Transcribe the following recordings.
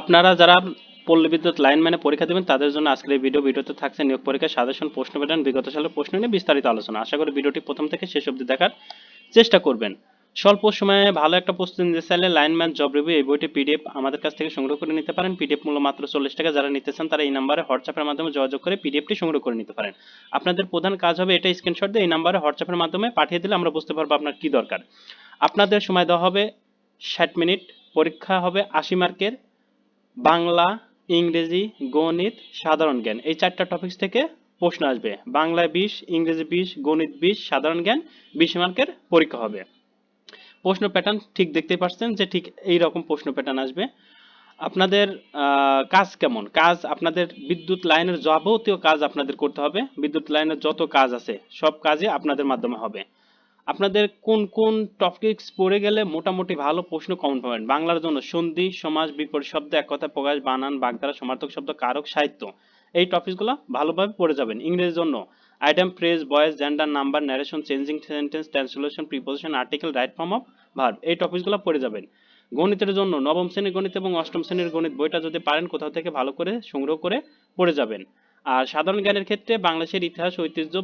আপনারা যারা পল্লী বিদ্যুৎ লাইনম্যানে পরীক্ষা দেবেন, তাদের জন্য আজকের এই ভিডিও ভিডিওতে থাকছে নিয়োগ পরীক্ষার সাজেশন প্রশ্ন প্যাটার্ন, বিগত সালের প্রশ্ন নিয়ে বিস্তারিত আলোচনা। আশা করি ভিডিওটি প্রথম থেকে শেষ অবধি দেখার চেষ্টা করবেন। স্বল্প সময়ে ভালো একটা প্রস্তুতি নিতে চাইলে লাইনম্যান জব রিভিউ এই বইটি পিডিএফ আমাদের কাছ থেকে সংগ্রহ করে নিতে পারেন। পিডিএফ মূল্য মাত্র চল্লিশ টাকা। যারা নিতে চান তারা এই নাম্বারে হোয়াটসঅ্যাপের মাধ্যমে যোগাযোগ করে পিডিএফটি সংগ্রহ করে নিতে পারেন। আপনাদের প্রধান কাজ হবে এটা স্ক্রিনশট দিয়ে এই নাম্বারে হোয়াটসঅ্যাপের মাধ্যমে পাঠিয়ে দিলে আমরা বুঝতে পারব আপনার কি দরকার। আপনাদের সময় দেওয়া হবে ষাট মিনিট। পরীক্ষা হবে আশি মার্কের। বাংলা, ইংরেজি, গণিত, সাধারণ জ্ঞান এই চারটা টপিকস থেকে প্রশ্ন আসবে। বাংলায় বিশ, ইংরেজি বিশ, গণিত বিশ, সাধারণ জ্ঞান বিশ মার্কের পরীক্ষা হবে। প্রশ্ন প্যাটার্ন ঠিক দেখতে পাচ্ছেন যে ঠিক এই রকম প্রশ্ন প্যাটার্ন আসবে। আপনাদের কাজ কেমন? কাজ আপনাদের বিদ্যুৎ লাইনের যাবতীয় কাজ আপনাদের করতে হবে। বিদ্যুৎ লাইনের যত কাজ আছে সব কাজই আপনাদের মাধ্যমে হবে। আপনাদের কোন কোন টপিকস পড়ে গেলে মোটামুটি ভালো প্রশ্ন কমন পাবেন? বাংলার জন্য সন্ধি, সমাজ, বিপরীত শব্দ, এক কথা প্রকাশ, বানান, বাগধারা, সমার্থক শব্দ, কারক, সাহিত্য। এই টপিকসগুলো ভালোভাবে পড়ে যাবেন। ইংরেজির জন্য item phrase voice gender number narration changing sentence translation preposition article right form of verb এই টপিকসগুলো পড়ে যাবেন। গণিতের জন্য নবম শ্রেণির গণিত এবং অষ্টম শ্রেণির গণিত বইটা যদি পারেন কোথাও থেকে ভালো করে সংগ্রহ করে পড়ে যাবেন। আর সাধারণ জ্ঞানের ক্ষেত্রে বাংলাদেশের ইতিহাস, ঐতিহ্য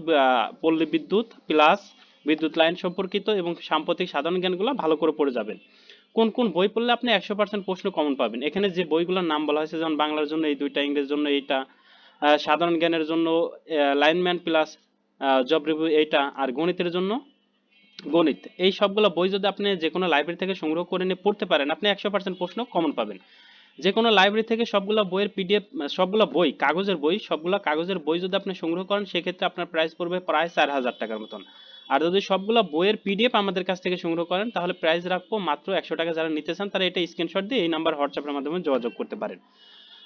পল্লী বিদ্যুৎ প্লাস বিদ্যুৎ লাইন সম্পর্কিত এবং সাম্প্রতিক সাধারণ জ্ঞানগুলো ভালো করে পড়ে যাবেন। কোন কোন বই পড়লে আপনি একশো পার্সেন্ট প্রশ্ন কমন পাবেন। এখানে যে বইগুলোর নাম বলা হয়েছে, যেমন বাংলার জন্য এই দুইটা, ইংরেজির জন্য এইটা সাধারণ জ্ঞানের জন্য লাইনম্যান প্লাস জব রিভিউ এইটা, আর গণিতের জন্য গণিত। এই সবগুলো বই যদি আপনি যে কোনো লাইব্রেরি থেকে সংগ্রহ করে নিয়ে পড়তে পারেন, আপনি একশো পার্সেন্ট প্রশ্ন কমন পাবেন। যে কোনো লাইব্রেরি থেকে সবগুলো বইয়ের পিডিএফ সবগুলো বই, কাগজের বই, সবগুলো কাগজের বই যদি আপনি সংগ্রহ করেন, সেক্ষেত্রে আপনার প্রাইস পড়বে প্রায় চার হাজার টাকার মতন। আর যদি সবগুলো বইয়ের পিডিএফ আমাদের কাছ থেকে সংগ্রহ করেন তাহলে প্রাইস রাখব মাত্র একশো টাকা যারা নিতে চান তারা এটা স্ক্রিনশট দিয়ে এই নাম্বার হোয়াটসঅ্যাপের মাধ্যমে যোগাযোগ করতে পারেন।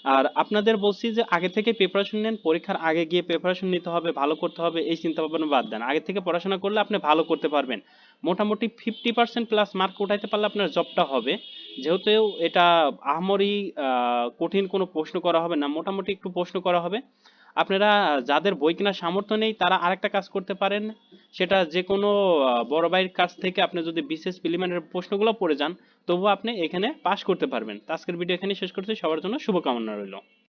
আর আপনাদের বলছি যে আগে থেকে প্রিপারেশন নেন পরীক্ষার আগে গিয়ে প্রিপারেশন নিতে হবে ভালো করতে হবে এই চিন্তা ভাবনা বাদ দেন। আগে থেকে পড়াশোনা করলে আপনি ভালো করতে পারবেন। মোটামুটি ফিফটি পার্সেন্ট প্লাস মার্ক উঠাইতে পারলে আপনার জবটা হবে। যেহেতু এটা আহামরি আহ, কঠিন কোনো প্রশ্ন করা হবে না মোটামুটি একটু প্রশ্ন করা হবে। আপনারা যাদের বই কেনার সামর্থ্য নেই, তারা আরেকটা কাজ করতে পারেন। সেটা যে কোনো বড় ভাইয়ের কাছ থেকে আপনি যদি বিশেষ প্রিলিমিনারি প্রশ্নগুলো পড়ে যান, তবুও আপনি এখানে পাস করতে পারবেন। আজকের ভিডিও এখানে শেষ করছি। সবার জন্য শুভকামনা রইল।